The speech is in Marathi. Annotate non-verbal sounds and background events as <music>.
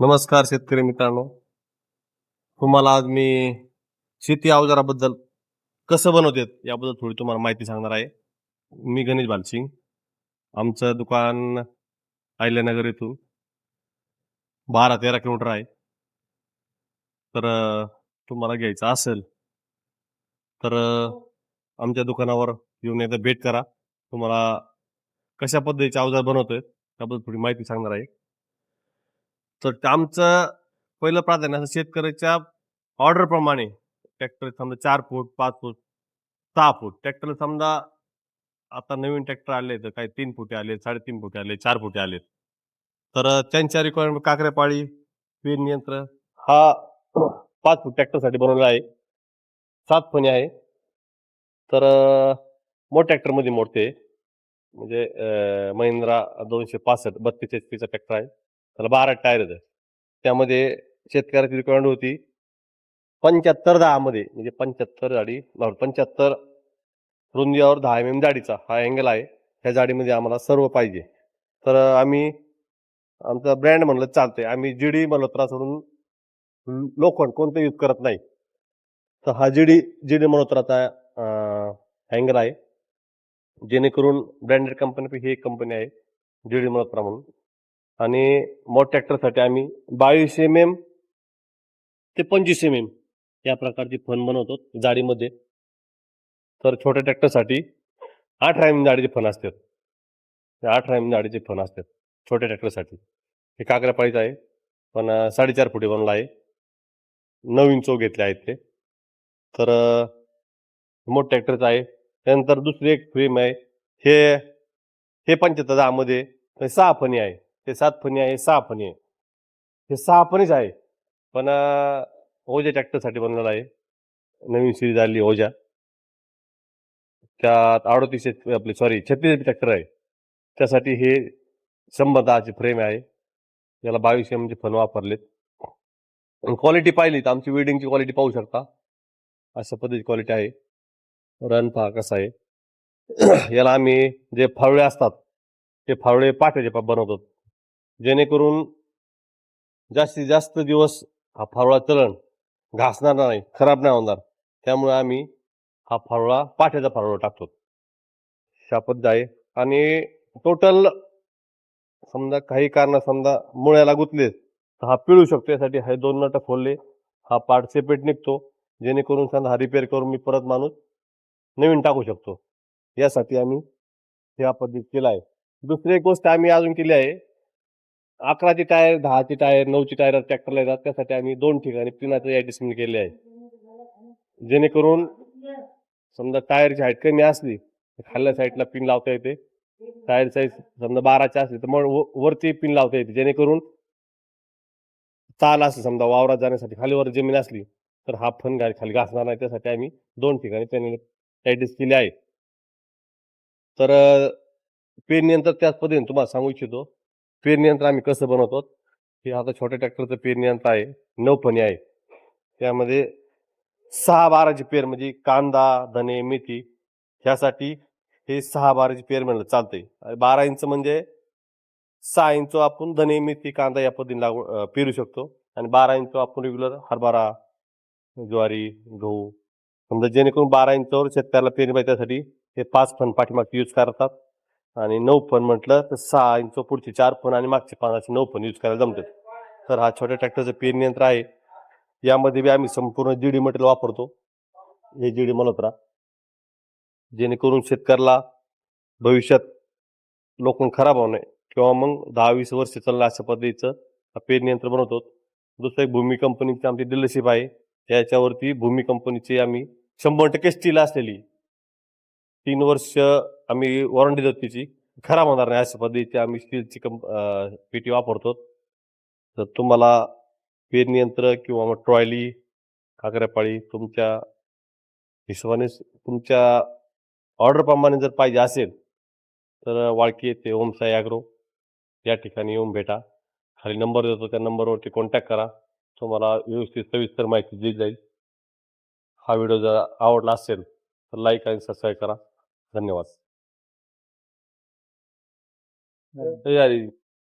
नमस्कार शेतकरी मित्रांनो. तुम्हाला आज मी शेती अवजाराबद्दल कसं बनवतात याबद्दल थोडी तुम्हाला माहिती सांगणार आहे. मी गणेश बालसिंग आमचं दुकान अहिल्यानगर येथून बारा तेरा किलोमीटर आहे. तर तुम्हाला घ्यायचं असेल तर आमच्या दुकानावर येऊन एकदा भेट करा. तुम्हाला कशा पद्धतीचे अवजार बनवतोय त्याबद्दल थोडी माहिती सांगणार आहे. तर ते आमचं पहिलं प्राधान्य असं शेतकऱ्याच्या ऑर्डर प्रमाणे ट्रॅक्टर समजा चार फूट पाच फूट सहा फूट. ट्रॅक्टर समजा आता नवीन ट्रॅक्टर आले तर काही तीन फुटे आले साडेतीन फुटे आले चार फुटे आले. तर त्यांच्या रिक्वायरमेंट काकरेपाळी पेन यंत्र हा पाच फूट ट्रॅक्टरसाठी बनवलेला आहे. सात फणी आहे. तर मोठ ट्रॅक्टरमध्ये मोडते. म्हणजे महिंद्रा दोनशे पासष्ट बत्तीस एच पीचा ट्रॅक्टर आहे. त्याला बारा टायर होतं त्यामध्ये शेतकऱ्याची रिक्वायरमेंट होती पंच्याहत्तर दहामध्ये म्हणजे पंच्याहत्तर जाडी पंच्याहत्तर रुंदीवर दहा एम एम जाडीचा हा अँगल आहे. ह्या जाडीमध्ये आम्हाला सर्व पाहिजे. तर आम्ही आमचा ब्रँड म्हणलं चालतंय. आम्ही जीडी मल्होत्रा सोडून लोखंड कोणतं यूज करत नाही. तर हा जीडी जीडी मल्होत्राचा अँगल आहे. जेणेकरून ब्रँडेड कंपनी ही एक कंपनी आहे. जीडी मल्होत्रा म्हणून. आणि मोठ ट्रॅक्टरसाठी आम्ही बावीस एम एम ते पंचवीस एम एम या प्रकारची फन बनवतो जाडीमध्ये. तर छोट्या ट्रॅक्टरसाठी अठरा एम जाडीचे फन असतात. ते अठरा एम जाडीचे फन असतात छोट्या ट्रॅक्टरसाठी. हे काकऱ्यापाळीचं आहे पण साडेचार फुटी बनला आहे. नवीन चौ घेतले आहेत ते. तर मोठ मोठ्या ट्रॅक्टरचं आहे. त्यानंतर दुसरी एक फ्रेम आहे. हे हे पंच्याहत्तर दहामध्ये सहा फणी आहे. ते सात फणी आहे सहा फणी आहे. हे सहा फणीच आहे. पण ओजा ट्रॅक्टरसाठी बनलेला आहे. नवीन सिरीज आली ओजा त्यात अडोतीस आपले आपली सॉरी छत्तीस ट्रॅक्टर आहे. त्यासाठी हे शंभर दहाची फ्रेम आहे. याला बावीस एम फन वापरलेत. क्वालिटी पाहिली तर आमची वेडिंगची क्वालिटी पाहू शकता. अशा पद्धतीची क्वालिटी आहे. रन पहा कसा आहे. <clears throat> याला आम्ही जे फावळे असतात ते फावळे पाठवायचे बनवतो. जेणेकरून जास्तीत जास्त दिवस हा फावळा चलन घासणार नाही खराब नाही होणार. त्यामुळे आम्ही हा फावळा पाठ्याचा फावळा टाकतो. शापत जाय. आणि टोटल समजा काही कारण समजा मुळ्याला गुतले तर हा पिळू शकतो. यासाठी हे दोन नट फोडले. हा पार्ट सेपरेट निघतो. जेणेकरून समजा हा रिपेअर करून मी परत माणूस नवीन टाकू शकतो. यासाठी आम्ही ह्या पद्धतीत केला आहे. दुसरी एक गोष्ट आम्ही अजून केली आहे. अकराची टायर दहाची टायर नऊची टायर ट्रॅक्टरला येतात. त्यासाठी आम्ही दोन ठिकाणी पिनाचं ऍडजस्टमेंट केले आहे. जेणेकरून समजा टायरची हाईट कमी असली तर खाल्ल्या साईडला पिन लावता येते. टायर साईज समजा बाराची असली तर मग वरती पिन लावता येते. जेणेकरून चाल असली समजा वावरात जाण्यासाठी खालीवर जमीन असली तर हा फन गाडी खाली घासणार नाही. त्यासाठी आम्ही दोन ठिकाणी त्यांनी ऍडजस्ट केले आहे. तर पेन यंत्र त्याच पद्धतीने तुम्हाला सांगू इच्छितो. पेरणी यंत्र आम्ही कसं बनवतो? हे आता छोट्या ट्रॅक्टरचं पेरणी यंत्र आहे नऊ आहे. त्यामध्ये सहा बाराची पेर म्हणजे कांदा धने मेथी ह्यासाठी हे सहा बाराची पेर म्हणलं चालतंय. आणि बारा इंच म्हणजे सहा इंच आपण धने मेथी कांदा या पद्धतीने लागू पेरू शकतो. आणि बारा इंच आपण रेग्युलर हरभरा ज्वारी गहू. समजा जेणेकरून बारा इंचावर शेतकऱ्याला पेरणी पाहिजे त्यासाठी हे पाच फन पाठीमाग यूज करतात. आणि नऊ फन म्हटलं तर सहा इंच पुढचे चार फन आणि मागचे पानाचे नऊ फन यूज करायला जमतात. तर हा छोट्या ट्रॅक्टरचं पेरणी यंत्र आहे. यामध्ये बी आम्ही संपूर्ण जीडी मटेरियल वापरतो. हे जीडी मल्होत्रा जेणेकरून शेतकऱ्याला भविष्यात लोकं खराब होऊ नये किंवा मग दहा वीस वर्ष चाललं अशा पद्धतीचं हा पेरणी यंत्र बनवतो. दुसरं एक भूमी कंपनीची आमची डीलरशिप आहे. त्याच्यावरती भूमी कंपनीची आम्ही शंभर टक्के स्टील असलेली. तीन वर्ष आम्ही वॉरंटी देतो तिची. खराब होणार नाही अशा पद्धतीची आम्ही स्टीलची कंप पेटी वापरतो. तर तुम्हाला पेरणी यंत्र किंवा मग ट्रॉयली काकऱ्यापाळी तुमच्या हिशोबाने तुमच्या ऑर्डरप्रमाणे जर पाहिजे असेल तर वाळकी येथे ओमसाई ॲग्रो या ठिकाणी येऊन भेटा. खाली नंबर देतो त्या नंबरवरती कॉन्टॅक्ट करा. तुम्हाला व्यवस्थित सविस्तर माहिती दिली जाईल. हा व्हिडिओ जर आवडला असेल तर लाईक आणि सबस्क्राईब करा. धन्यवाद. તૈયારી.